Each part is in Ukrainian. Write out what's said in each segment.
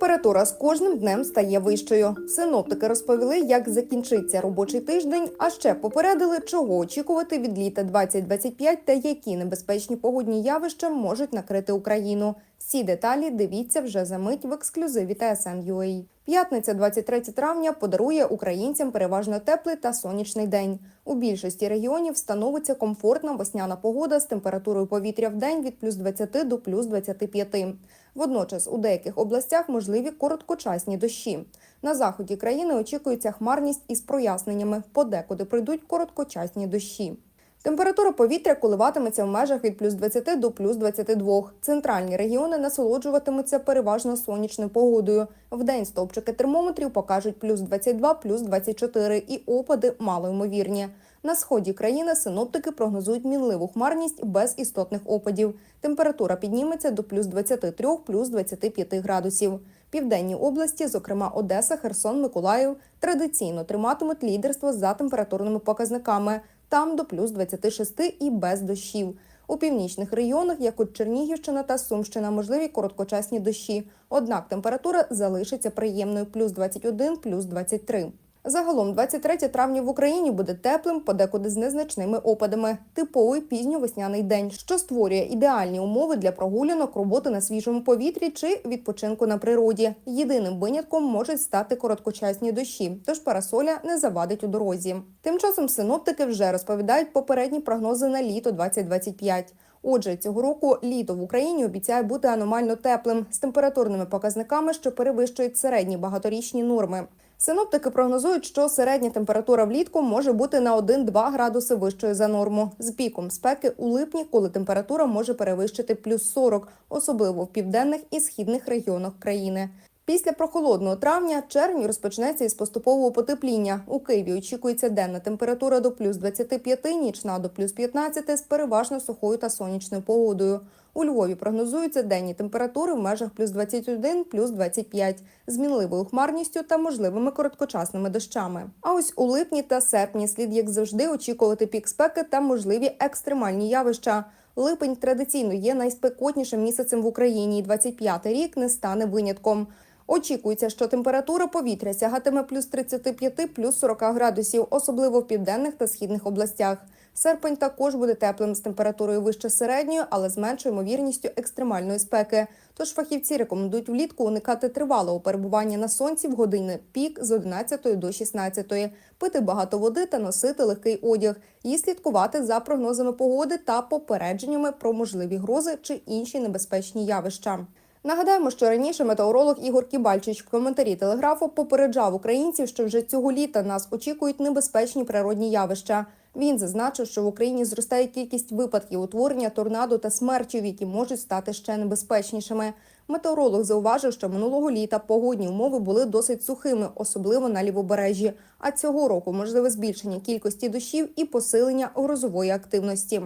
Температура з кожним днем стає вищою. Синоптики розповіли, як закінчиться робочий тиждень, а ще попередили, чого очікувати від літа 2025 та які небезпечні погодні явища можуть накрити Україну. Всі деталі дивіться вже за мить в ексклюзиві TSN.ua. П'ятниця, 23 травня, подарує українцям переважно теплий та сонячний день. У більшості регіонів становиться комфортна весняна погода з температурою повітря в день від плюс 20 до плюс 25. Водночас у деяких областях можливі короткочасні дощі. На заході країни очікується хмарність із проясненнями. Подекуди прийдуть короткочасні дощі. Температура повітря коливатиметься в межах від плюс 20 до плюс 22. Центральні регіони насолоджуватимуться переважно сонячною погодою. Вдень стовпчики термометрів покажуть плюс 22, плюс 24 і опади малоймовірні. На сході країни синоптики прогнозують мінливу хмарність без істотних опадів. Температура підніметься до плюс 23, плюс 25 градусів. Південні області, зокрема Одеса, Херсон, Миколаїв, традиційно триматимуть лідерство за температурними показниками. Там до плюс 26 і без дощів. У північних регіонах, як от Чернігівщина та Сумщина, можливі короткочасні дощі. Однак температура залишиться приємною плюс 21, плюс 23. Загалом 23 травня в Україні буде теплим, подекуди з незначними опадами. Типовий пізньовесняний день, що створює ідеальні умови для прогулянок, роботи на свіжому повітрі чи відпочинку на природі. Єдиним винятком можуть стати короткочасні дощі, тож парасоля не завадить у дорозі. Тим часом синоптики вже розповідають попередні прогнози на літо 2025. Отже, цього року літо в Україні обіцяє бути аномально теплим з температурними показниками, що перевищують середні багаторічні норми. Синоптики прогнозують, що середня температура влітку може бути на 1-2 градуси вищою за норму, з піком спеки у липні, коли температура може перевищити плюс 40, особливо в південних і східних регіонах країни. Після прохолодного травня червень розпочнеться із поступового потепління. У Києві очікується денна температура до плюс 25, нічна до плюс 15 з переважно сухою та сонячною погодою. У Львові прогнозуються денні температури в межах плюс 21, плюс 25, з мінливою хмарністю та можливими короткочасними дощами. А ось у липні та серпні слід, як завжди, очікувати пік спеки та можливі екстремальні явища. Липень традиційно є найспекотнішим місяцем в Україні, і 25-й рік не стане винятком. Очікується, що температура повітря сягатиме плюс 35, плюс 40 градусів, особливо в південних та східних областях. Серпень також буде теплим з температурою вище середньої, але з меншою ймовірністю екстремальної спеки. Тож фахівці рекомендують влітку уникати тривалого перебування на сонці в години пік з 11 до 16, пити багато води та носити легкий одяг, і слідкувати за прогнозами погоди та попередженнями про можливі грози чи інші небезпечні явища. Нагадаємо, що раніше метеоролог Ігор Кібальчич в коментарі телеграфу попереджав українців, що вже цього літа нас очікують небезпечні природні явища. Він зазначив, що в Україні зростає кількість випадків утворення торнадо та смерчів, які можуть стати ще небезпечнішими. Метеоролог зауважив, що минулого літа погодні умови були досить сухими, особливо на лівобережжі. А цього року можливе збільшення кількості дощів і посилення грозової активності.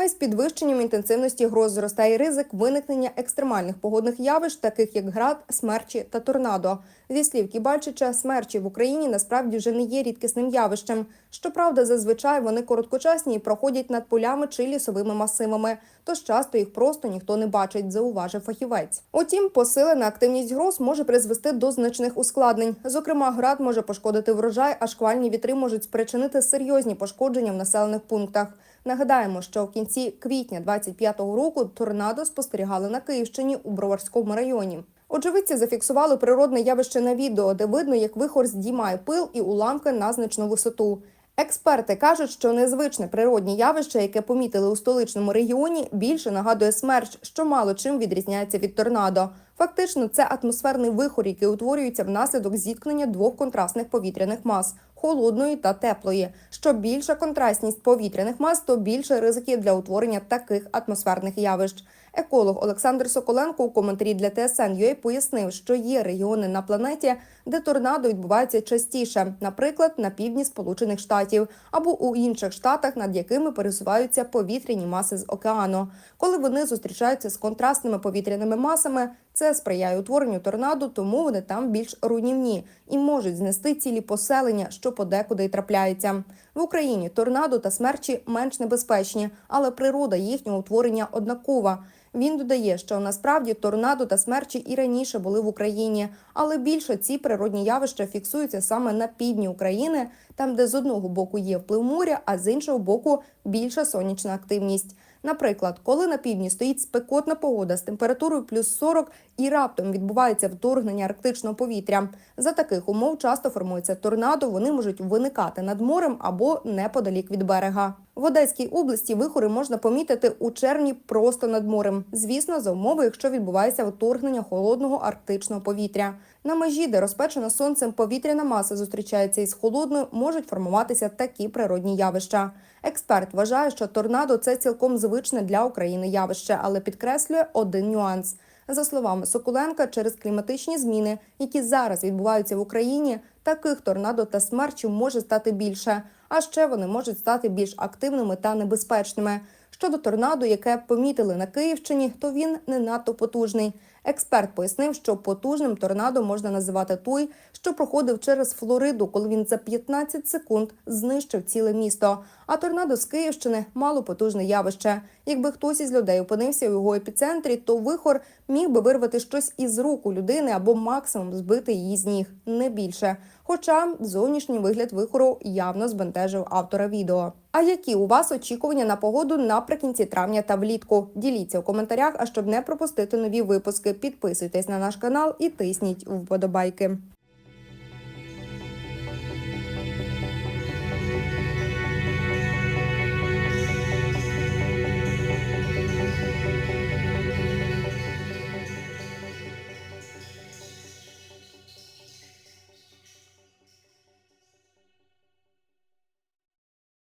А із підвищенням інтенсивності гроз зростає ризик виникнення екстремальних погодних явищ, таких як град, смерчі та торнадо. Зі слів Кібальчича, смерчі в Україні насправді вже не є рідкісним явищем. Щоправда, зазвичай вони короткочасні і проходять над полями чи лісовими масивами, тож часто їх просто ніхто не бачить, зауважив фахівець. Утім, посилена активність гроз може призвести до значних ускладнень. Зокрема, град може пошкодити врожай, а шквальні вітри можуть спричинити серйозні пошкодження в населених пунктах. Нагадаємо, що в кінці квітня 25-го року торнадо спостерігали на Київщині у Броварському районі. Очевидці зафіксували природне явище на відео, де видно, як вихор здіймає пил і уламки на значну висоту. Експерти кажуть, що незвичне природні явище, яке помітили у столичному регіоні, більше нагадує смерч, що мало чим відрізняється від торнадо. Фактично, це атмосферний вихор, який утворюється внаслідок зіткнення двох контрастних повітряних мас холодної та теплої. Що більша контрастність повітряних мас, то більше ризиків для утворення таких атмосферних явищ. Еколог Олександр Соколенко у коментарі для TSN.ua пояснив, що є регіони на планеті, де торнадо відбуваються частіше, наприклад, на півдні Сполучених Штатів або у інших штатах, над якими пересуваються повітряні маси з океану. Коли вони зустрічаються з контрастними повітряними масами, це сприяє утворенню торнадо, тому вони там більш руйнівні і можуть знести цілі поселення, що подекуди й трапляється. В Україні торнадо та смерчі менш небезпечні, але природа їхнього утворення однакова. Він додає, що насправді торнадо та смерчі і раніше були в Україні, але більше ці природні явища фіксуються саме на півдні України, там, де з одного боку є вплив моря, а з іншого боку більша сонячна активність. Наприклад, коли на півдні стоїть спекотна погода з температурою плюс 40 і раптом відбувається вторгнення арктичного повітря. За таких умов часто формується торнадо. Вони можуть виникати над морем або неподалік від берега. В Одеській області вихори можна помітити у червні просто над морем. Звісно, за умови, якщо відбувається вторгнення холодного арктичного повітря. На межі, де розпечена сонцем повітряна маса зустрічається із холодною, можуть формуватися такі природні явища. Експерт вважає, що торнадо це цілком звичне для України явище, але підкреслює один нюанс. За словами Соколенка, через кліматичні зміни, які зараз відбуваються в Україні, таких торнадо та смерчів може стати більше. А ще вони можуть стати більш активними та небезпечними. Щодо торнадо, яке помітили на Київщині, то він не надто потужний. Експерт пояснив, що потужним торнадо можна називати той, що проходив через Флориду, коли він за 15 секунд знищив ціле місто. А торнадо з Київщини мало потужне явище. Якби хтось із людей опинився у його епіцентрі, то вихор міг би вирвати щось із рук у людини або максимум збити її з ніг, не більше. Хоча зовнішній вигляд вихору явно збентежив автора відео. А які у вас очікування на погоду наприкінці травня та влітку? Діліться у коментарях. А щоб не пропустити нові випуски, підписуйтесь на наш канал і тисніть вподобайки.